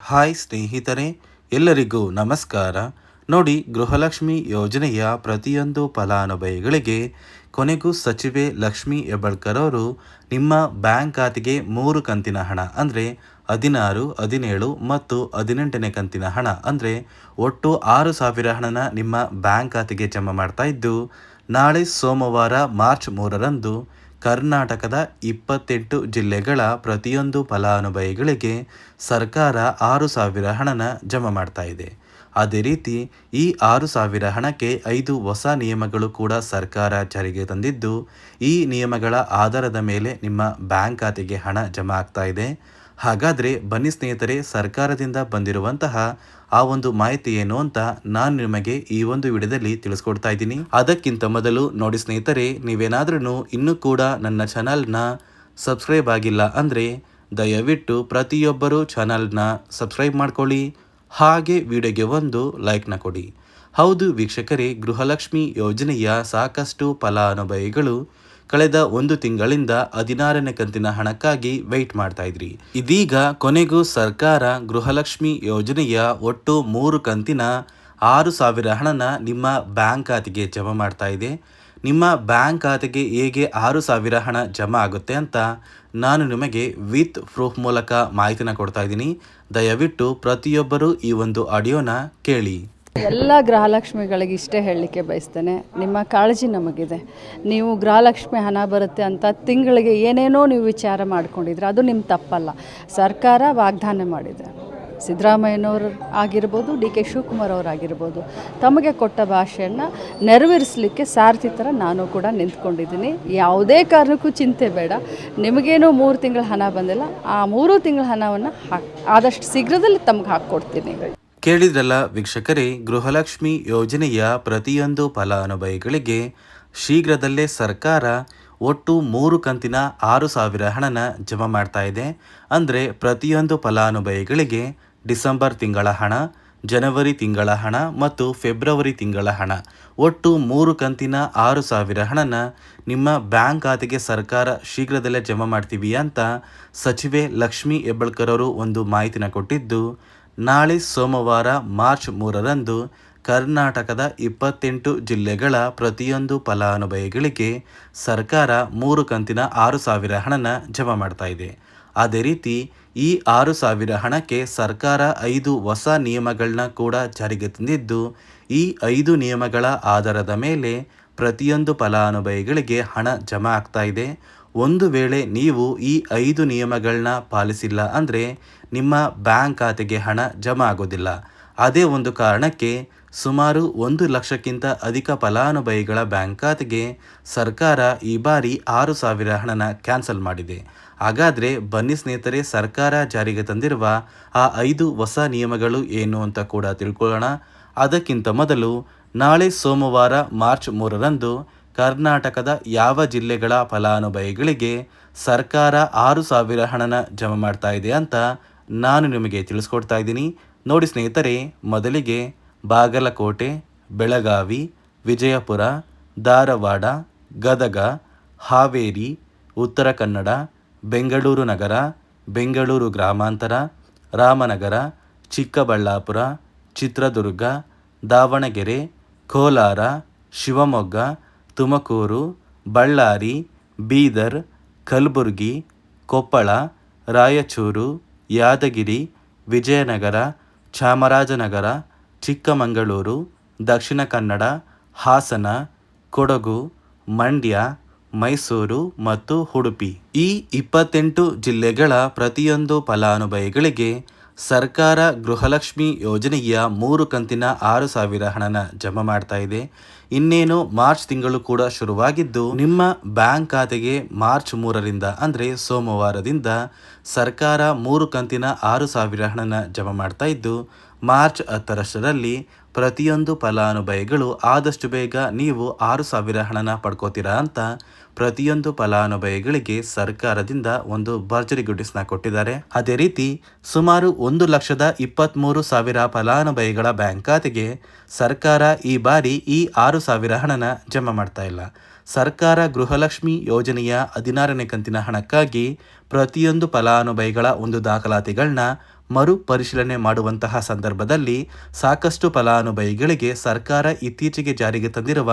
Hi ಸ್ನೇಹಿತರೆ, ಎಲ್ಲರಿಗೂ ನಮಸ್ಕಾರ. ನೋಡಿ, ಗೃಹಲಕ್ಷ್ಮಿ ಯೋಜನೆಯ ಪ್ರತಿಯೊಂದು ಫಲಾನುಭವಿಗಳಿಗೆ ಕೊನೆಗೂ ಸಚಿವೆ ಲಕ್ಷ್ಮಿ ಹೆಬ್ಬಳ್ಕರ್ ಅವರು ನಿಮ್ಮ ಬ್ಯಾಂಕ್ ಖಾತೆಗೆ ಮೂರು ಕಂತಿನ ಹಣ, ಅಂದರೆ ಹದಿನಾರು, ಹದಿನೇಳು ಮತ್ತು ಹದಿನೆಂಟನೇ ಕಂತಿನ ಹಣ, ಅಂದರೆ ಒಟ್ಟು ಆರು ಸಾವಿರ ಹಣನ ನಿಮ್ಮ ಬ್ಯಾಂಕ್ ಖಾತೆಗೆ ಜಮಾ ಮಾಡ್ತಾ ಇದ್ದು, ನಾಳೆ ಸೋಮವಾರ ಮಾರ್ಚ್ ಮೂರರಂದು ಕರ್ನಾಟಕದ ಇಪ್ಪತ್ತೆಂಟು ಜಿಲ್ಲೆಗಳ ಪ್ರತಿಯೊಂದು ಫಲಾನುಭವಿಗಳಿಗೆ ಸರ್ಕಾರ ಆರು ಸಾವಿರ ಹಣನ ಜಮಾ ಮಾಡ್ತಾ ಇದೆ. ಅದೇ ರೀತಿ, ಈ ಆರು ಸಾವಿರ ಹಣಕ್ಕೆ ಐದು ಹೊಸ ನಿಯಮಗಳು ಕೂಡ ಸರ್ಕಾರ ಜಾರಿಗೆ ತಂದಿದ್ದು, ಈ ನಿಯಮಗಳ ಆಧಾರದ ಮೇಲೆ ನಿಮ್ಮ ಬ್ಯಾಂಕ್ ಖಾತೆಗೆ ಹಣ ಜಮಾ ಆಗ್ತಾ ಇದೆ. ಹಾಗಾದರೆ ಬನ್ನಿ ಸ್ನೇಹಿತರೆ, ಸರ್ಕಾರದಿಂದ ಬಂದಿರುವಂತಹ ಆ ಒಂದು ಮಾಹಿತಿ ಏನು ಅಂತ ನಾನು ನಿಮಗೆ ಈ ಒಂದು ವಿಡಿಯೋದಲ್ಲಿ ತಿಳಿಸ್ಕೊಡ್ತಾ ಇದ್ದೀನಿ. ಅದಕ್ಕಿಂತ ಮೊದಲು ನೋಡಿ ಸ್ನೇಹಿತರೆ ನೀವೇನಾದ್ರೂ ಇನ್ನೂ ಕೂಡ ನನ್ನ ಚಾನಲ್ನ ಸಬ್ಸ್ಕ್ರೈಬ್ ಆಗಿಲ್ಲ ಅಂದರೆ ದಯವಿಟ್ಟು ಪ್ರತಿಯೊಬ್ಬರೂ ಚಾನಲ್ನ ಸಬ್ಸ್ಕ್ರೈಬ್ ಮಾಡ್ಕೊಳ್ಳಿ, ಹಾಗೆ ವಿಡಿಯೋಗೆ ಒಂದು ಲೈಕ್ನ ಕೊಡಿ. ಹೌದು ವೀಕ್ಷಕರೇ, ಗೃಹಲಕ್ಷ್ಮಿ ಯೋಜನೆಯ ಸಾಕಷ್ಟು ಫಲಾನುಭವಿಗಳು ಕಳೆದ ಒಂದು ತಿಂಗಳಿಂದ ಹದಿನಾರನೇ ಕಂತಿನ ಹಣಕ್ಕಾಗಿ ವೆಯ್ಟ್ ಮಾಡ್ತಾ ಇದ್ರಿ. ಇದೀಗ ಕೊನೆಗೂ ಸರ್ಕಾರ ಗೃಹಲಕ್ಷ್ಮಿ ಯೋಜನೆಯ ಒಟ್ಟು ಮೂರು ಕಂತಿನ ಆರು ಸಾವಿರ ಹಣನ ನಿಮ್ಮ ಬ್ಯಾಂಕ್ ಖಾತೆಗೆ ಜಮಾ ಮಾಡ್ತಾ ಇದೆ. ನಿಮ್ಮ ಬ್ಯಾಂಕ್ ಖಾತೆಗೆ ಹೇಗೆ ಆರು ಸಾವಿರ ಹಣ ಜಮಾ ಆಗುತ್ತೆ ಅಂತ ನಾನು ನಿಮಗೆ ವಿತ್ ಪ್ರೂಫ್ ಮೂಲಕ ಮಾಹಿತಿನ ಕೊಡ್ತಾ ಇದ್ದೀನಿ. ದಯವಿಟ್ಟು ಪ್ರತಿಯೊಬ್ಬರೂ ಈ ಒಂದು ಆಡಿಯೋನ ಕೇಳಿ. ಎಲ್ಲ ಗೃಹಲಕ್ಷ್ಮಿಗಳಿಗೆ ಇಷ್ಟೇ ಹೇಳಲಿಕ್ಕೆ ಬಯಸ್ತೇನೆ. ನಿಮ್ಮ ಕಾಳಜಿ ನಮಗಿದೆ. ನೀವು ಗೃಹಲಕ್ಷ್ಮಿ ಹಣ ಬರುತ್ತೆ ಅಂತ ತಿಂಗಳಿಗೆ ಏನೇನೋ ನೀವು ವಿಚಾರ ಮಾಡ್ಕೊಂಡಿದ್ರೆ ಅದು ನಿಮ್ಮ ತಪ್ಪಲ್ಲ. ಸರ್ಕಾರ ವಾಗ್ದಾನ ಮಾಡಿದೆ. ಸಿದ್ದರಾಮಯ್ಯನವರು ಆಗಿರ್ಬೋದು, ಡಿ ಕೆ ಶಿವಕುಮಾರ್ ಅವರಾಗಿರ್ಬೋದು ತಮಗೆ ಕೊಟ್ಟ ಭಾಷೆಯನ್ನು ನೆರವೇರಿಸಲಿಕ್ಕೆ ಸಾರಥಿ ಥರ ನಾನು ಕೂಡ ನಿಂತ್ಕೊಂಡಿದ್ದೀನಿ. ಯಾವುದೇ ಕಾರಣಕ್ಕೂ ಚಿಂತೆ ಬೇಡ. ನಿಮಗೇನೋ ಮೂರು ತಿಂಗಳ ಹಣ ಬಂದಿಲ್ಲ. ಆ ಮೂರು ತಿಂಗಳ ಹಣವನ್ನು ಹಾಕಿ ಆದಷ್ಟು ಶೀಘ್ರದಲ್ಲಿ ತಮಗೆ ಹಾಕ್ಕೊಡ್ತೀನಿ. ಕೇಳಿದ್ರಲ್ಲ ವೀಕ್ಷಕರೇ, ಗೃಹಲಕ್ಷ್ಮಿ ಯೋಜನೆಯ ಪ್ರತಿಯೊಂದು ಫಲಾನುಭವಿಗಳಿಗೆ ಶೀಘ್ರದಲ್ಲೇ ಸರ್ಕಾರ ಒಟ್ಟು ಮೂರು ಕಂತಿನ ಆರು ಸಾವಿರ ಹಣನ ಜಮಾ ಮಾಡ್ತಾ ಇದೆ. ಅಂದರೆ ಪ್ರತಿಯೊಂದು ಫಲಾನುಭವಿಗಳಿಗೆ ಡಿಸೆಂಬರ್ ತಿಂಗಳ ಹಣ, ಜನವರಿ ತಿಂಗಳ ಹಣ ಮತ್ತು ಫೆಬ್ರವರಿ ತಿಂಗಳ ಹಣ. ಒಟ್ಟು ಮೂರು ಕಂತಿನ ಆರು ಸಾವಿರ ಹಣನ ನಿಮ್ಮ ಬ್ಯಾಂಕ್ ಖಾತೆಗೆ ಸರ್ಕಾರ ಶೀಘ್ರದಲ್ಲೇ ಜಮಾ ಮಾಡ್ತೀವಿ ಅಂತ ಸಚಿವೆ ಲಕ್ಷ್ಮಿ ಹೆಬ್ಬಳ್ಕರ್ ಅವರು ಒಂದು ಮಾಹಿತಿನ ಕೊಟ್ಟಿದ್ದು ನಾಳೆ ಸೋಮವಾರ ಮಾರ್ಚ್ ಮೂರರಂದು ಕರ್ನಾಟಕದ ಇಪ್ಪತ್ತೆಂಟು ಜಿಲ್ಲೆಗಳ ಪ್ರತಿಯೊಂದು ಫಲಾನುಭವಿಗಳಿಗೆ ಸರ್ಕಾರ ಮೂರು ಕಂತಿನ ಆರು ಸಾವಿರ ಹಣನ ಜಮಾ ಮಾಡ್ತಾ ಇದೆ. ಅದೇ ರೀತಿ ಈ ಆರು ಸಾವಿರ ಹಣಕ್ಕೆ ಸರ್ಕಾರ ಐದು ಹೊಸ ನಿಯಮಗಳನ್ನ ಕೂಡ ಜಾರಿಗೆ ತಂದಿದ್ದು, ಈ ಐದು ನಿಯಮಗಳ ಆಧಾರದ ಮೇಲೆ ಪ್ರತಿಯೊಂದು ಫಲಾನುಭವಿಗಳಿಗೆ ಹಣ ಜಮಾ ಆಗ್ತಾ ಇದೆ. ಒಂದು ವೇಳೆ ನೀವು ಈ ಐದು ನಿಯಮಗಳನ್ನ ಪಾಲಿಸಿಲ್ಲ ಅಂದರೆ ನಿಮ್ಮ ಬ್ಯಾಂಕ್ ಖಾತೆಗೆ ಹಣ ಜಮಾ ಆಗೋದಿಲ್ಲ. ಅದೇ ಒಂದು ಕಾರಣಕ್ಕೆ ಸುಮಾರು ಒಂದು ಲಕ್ಷಕ್ಕಿಂತ ಅಧಿಕ ಫಲಾನುಭವಿಗಳ ಬ್ಯಾಂಕ್ ಖಾತೆಗೆ ಸರ್ಕಾರ ಈ ಬಾರಿ ಆರು ಸಾವಿರ ಹಣನ ಕ್ಯಾನ್ಸಲ್ ಮಾಡಿದೆ. ಹಾಗಾದರೆ ಬನ್ನಿ ಸ್ನೇಹಿತರೆ, ಸರ್ಕಾರ ಜಾರಿಗೆ ತಂದಿರುವ ಆ ಐದು ಹೊಸ ನಿಯಮಗಳು ಏನು ಅಂತ ಕೂಡ ತಿಳ್ಕೊಳ್ಳೋಣ. ಅದಕ್ಕಿಂತ ಮೊದಲು ನಾಳೆ ಸೋಮವಾರ ಮಾರ್ಚ್ ಮೂರರಂದು ಕರ್ನಾಟಕದ ಯಾವ ಜಿಲ್ಲೆಗಳ ಫಲಾನುಭವಿಗಳಿಗೆ ಸರ್ಕಾರ ಆರು ಸಾವಿರ ಹಣನ ಜಮಾ ಮಾಡ್ತಾ ಇದೆ ಅಂತ ನಾನು ನಿಮಗೆ ತಿಳಿಸ್ಕೊಡ್ತಾ ಇದ್ದೀನಿ. ನೋಡಿ ಸ್ನೇಹಿತರೆ, ಮೊದಲಿಗೆ ಬಾಗಲಕೋಟೆ, ಬೆಳಗಾವಿ, ವಿಜಯಪುರ, ಧಾರವಾಡ, ಗದಗ, ಹಾವೇರಿ, ಉತ್ತರ ಕನ್ನಡ, ಬೆಂಗಳೂರು ನಗರ, ಬೆಂಗಳೂರು ಗ್ರಾಮಾಂತರ, ರಾಮನಗರ, ಚಿಕ್ಕಬಳ್ಳಾಪುರ, ಚಿತ್ರದುರ್ಗ, ದಾವಣಗೆರೆ ಕೋಲಾರ, ಶಿವಮೊಗ್ಗ, ತುಮಕೂರು, ಬಳ್ಳಾರಿ, ಬೀದರ್, ಕಲಬುರಗಿ, ಕೊಪ್ಪಳ, ರಾಯಚೂರು, ಯಾದಗಿರಿ, ವಿಜಯನಗರ, ಚಾಮರಾಜನಗರ, ಚಿಕ್ಕಮಗಳೂರು, ದಕ್ಷಿಣ ಕನ್ನಡ, ಹಾಸನ, ಕೊಡಗು, ಮಂಡ್ಯ, ಮೈಸೂರು ಮತ್ತು ಉಡುಪಿ. ಈ ಇಪ್ಪತ್ತೆಂಟು ಜಿಲ್ಲೆಗಳ ಪ್ರತಿಯೊಂದು ಫಲಾನುಭವಿಗಳಿಗೆ ಸರ್ಕಾರ ಗೃಹಲಕ್ಷ್ಮಿ ಯೋಜನೆಯ ಮೂರು ಕಂತಿನ ಆರು ಸಾವಿರ ಹಣನ ಜಮಾ ಮಾಡ್ತಾ ಇದೆ. ಇನ್ನೇನು ಮಾರ್ಚ್ ತಿಂಗಳು ಕೂಡ ಶುರುವಾಗಿದ್ದು, ನಿಮ್ಮ ಬ್ಯಾಂಕ್ ಖಾತೆಗೆ ಮಾರ್ಚ್ ಮೂರರಿಂದ ಅಂದರೆ ಸೋಮವಾರದಿಂದ ಸರ್ಕಾರ ಮೂರು ಕಂತಿನ ಆರು ಸಾವಿರ ಹಣನ ಜಮಾ ಮಾಡ್ತಾ ಇದ್ದು, ಮಾರ್ಚ್ ಹತ್ತರಷ್ಟರಲ್ಲಿ ಪ್ರತಿಯೊಂದು ಫಲಾನುಭವಿಗಳು ಆದಷ್ಟು ಬೇಗ ನೀವು ಆರು ಸಾವಿರ ಹಣನ ಪಡ್ಕೋತೀರಾ ಅಂತ ಪ್ರತಿಯೊಂದು ಫಲಾನುಭವಿಗಳಿಗೆ ಸರ್ಕಾರದಿಂದ ಒಂದು ಭರ್ಜರಿ ಗುಡ್ಡಿಸ್ನ ಕೊಟ್ಟಿದ್ದಾರೆ. ಅದೇ ರೀತಿ ಸುಮಾರು ಒಂದು ಲಕ್ಷದ ಇಪ್ಪತ್ತ್ಮೂರು ಸಾವಿರ ಫಲಾನುಭವಿಗಳ ಬ್ಯಾಂಕ್ ಖಾತೆಗೆ ಸರ್ಕಾರ ಈ ಬಾರಿ ಈ ಆರು ಸಾವಿರ ಹಣನ ಜಮಾ ಮಾಡ್ತಾ ಇಲ್ಲ. ಸರ್ಕಾರ ಗೃಹಲಕ್ಷ್ಮಿ ಯೋಜನೆಯ ಹದಿನಾರನೇ ಕಂತಿನ ಹಣಕ್ಕಾಗಿ ಪ್ರತಿಯೊಂದು ಫಲಾನುಭವಿಗಳ ಒಂದು ದಾಖಲಾತಿಗಳನ್ನ ಮರು ಪರಿಶೀಲನೆ ಮಾಡುವಂತಹ ಸಂದರ್ಭದಲ್ಲಿ ಸಾಕಷ್ಟು ಫಲಾನುಭವಿಗಳಿಗೆ ಸರ್ಕಾರ ಇತ್ತೀಚೆಗೆ ಜಾರಿಗೆ ತಂದಿರುವ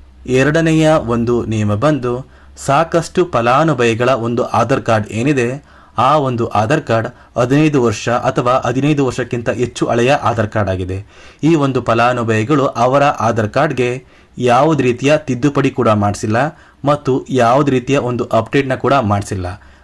ಎರಡನೆಯ ಒಂದು ನಿಯಮ ಬಂದು, ಸಾಕಷ್ಟು ಫಲಾನುಭವಿಗಳ ಒಂದು ಆಧಾರ್ ಕಾರ್ಡ್ ಏನಿದೆ, ಆ ಒಂದು ಆಧಾರ್ ಕಾರ್ಡ್ ಹದಿನೈದು ವರ್ಷ ಅಥವಾ ಹದಿನೈದು ವರ್ಷಕ್ಕಿಂತ ಹೆಚ್ಚು ಹಳೆಯ ಆಧಾರ್ ಕಾರ್ಡ್ ಆಗಿದೆ. ಈ ಒಂದು ಫಲಾನುಭವಿಗಳು ಅವರ ಆಧಾರ್ ಕಾರ್ಡ್ಗೆ ಯಾವುದೇ ರೀತಿಯ ತಿದ್ದುಪಡಿ ಕೂಡ ಮಾಡಿಸಿಲ್ಲ ಮತ್ತು ಯಾವುದೇ ರೀತಿಯ ಒಂದು ಅಪ್ಡೇಟ್ನ ಕೂಡ ಮಾಡಿಸಿಲ್ಲ.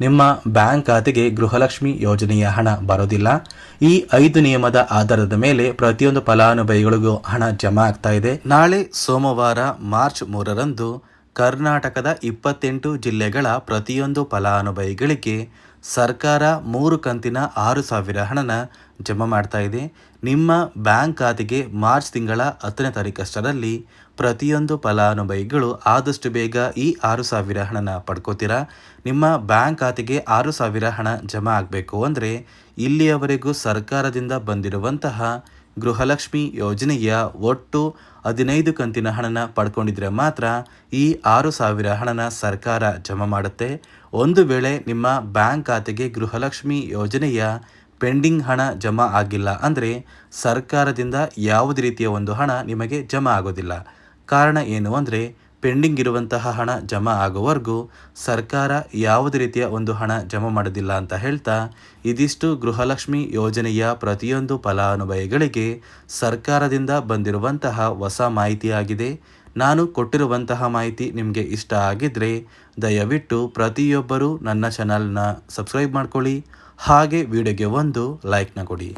ನಿಮ್ಮ ಬ್ಯಾಂಕ್ ಖಾತೆಗೆ ಗೃಹಲಕ್ಷ್ಮಿ ಯೋಜನೆಯ ಹಣ ಬರೋದಿಲ್ಲ. ಈ ಐದು ನಿಯಮದ ಆಧಾರದ ಮೇಲೆ ಪ್ರತಿಯೊಂದು ಫಲಾನುಭವಿಗಳಿಗೂ ಹಣ ಜಮಾ ಆಗ್ತಾ ಇದೆ. ನಾಳೆ ಸೋಮವಾರ ಮಾರ್ಚ್ ಮೂರರಂದು ಕರ್ನಾಟಕದ ಇಪ್ಪತ್ತೆಂಟು ಜಿಲ್ಲೆಗಳ ಪ್ರತಿಯೊಂದು ಫಲಾನುಭವಿಗಳಿಗೆ ಸರ್ಕಾರ ಮೂರು ಕಂತಿನ ಆರು ಸಾವಿರ ಹಣನ ಜಮಾ ಮಾಡ್ತಾ ಇದೆ. ನಿಮ್ಮ ಬ್ಯಾಂಕ್ ಖಾತೆಗೆ ಮಾರ್ಚ್ ತಿಂಗಳ ಹತ್ತನೇ ತಾರೀಕಷ್ಟರಲ್ಲಿ ಪ್ರತಿಯೊಂದು ಫಲಾನುಭವಿಗಳು ಆದಷ್ಟು ಬೇಗ ಈ ಆರು ಸಾವಿರ ಹಣನ ಪಡ್ಕೋತೀರಾ? ನಿಮ್ಮ ಬ್ಯಾಂಕ್ ಖಾತೆಗೆ ಆರು ಸಾವಿರ ಹಣ ಜಮಾ ಆಗಬೇಕು ಅಂದರೆ ಇಲ್ಲಿಯವರೆಗೂ ಸರ್ಕಾರದಿಂದ ಬಂದಿರುವಂತಹ ಗೃಹಲಕ್ಷ್ಮಿ ಯೋಜನೆಯ ಒಟ್ಟು ಹದಿನೈದು ಕಂತಿನ ಹಣನ ಪಡ್ಕೊಂಡಿದ್ರೆ ಮಾತ್ರ ಈ ಆರು ಸಾವಿರ ಹಣನ ಸರ್ಕಾರ ಜಮಾ ಮಾಡುತ್ತೆ. ಒಂದು ವೇಳೆ ನಿಮ್ಮ ಬ್ಯಾಂಕ್ ಖಾತೆಗೆ ಗೃಹಲಕ್ಷ್ಮಿ ಯೋಜನೆಯ ಪೆಂಡಿಂಗ್ ಹಣ ಜಮಾ ಆಗಿಲ್ಲ ಅಂದರೆ ಸರ್ಕಾರದಿಂದ ಯಾವುದೇ ರೀತಿಯ ಒಂದು ಹಣ ನಿಮಗೆ ಜಮಾ ಆಗೋದಿಲ್ಲ. ಕಾರಣ ಏನು ಅಂದರೆ ಪೆಂಡಿಂಗ್ ಇರುವಂತಹ ಹಣ ಜಮಾ ಆಗುವವರೆಗೂ ಸರ್ಕಾರ ಯಾವುದೇ ರೀತಿಯ ಒಂದು ಹಣ ಜಮಾ ಮಾಡೋದಿಲ್ಲ ಅಂತ ಹೇಳ್ತಾ ಇದಿಷ್ಟು ಗೃಹಲಕ್ಷ್ಮಿ ಯೋಜನೆಯ ಪ್ರತಿಯೊಂದು ಫಲಾನುಭವಿಗಳಿಗೆ ಸರ್ಕಾರದಿಂದ ಬಂದಿರುವಂತಹ ಹೊಸ ಮಾಹಿತಿಯಾಗಿದೆ ನಾನು ಕೊಟ್ಟಿರುವಂತಹ ಮಾಹಿತಿ ನಿಮಗೆ ಇಷ್ಟ ಆಗಿದ್ದರೆ ದಯವಿಟ್ಟು ಪ್ರತಿಯೊಬ್ಬರೂ ನನ್ನ ಚಾನಲ್ನ ಸಬ್ಸ್ಕ್ರೈಬ್ ಮಾಡ್ಕೊಳ್ಳಿ. ಹಾಗೆ ವಿಡಿಯೋಗೆ ಒಂದು ಲೈಕ್ನ ಕೊಡಿ.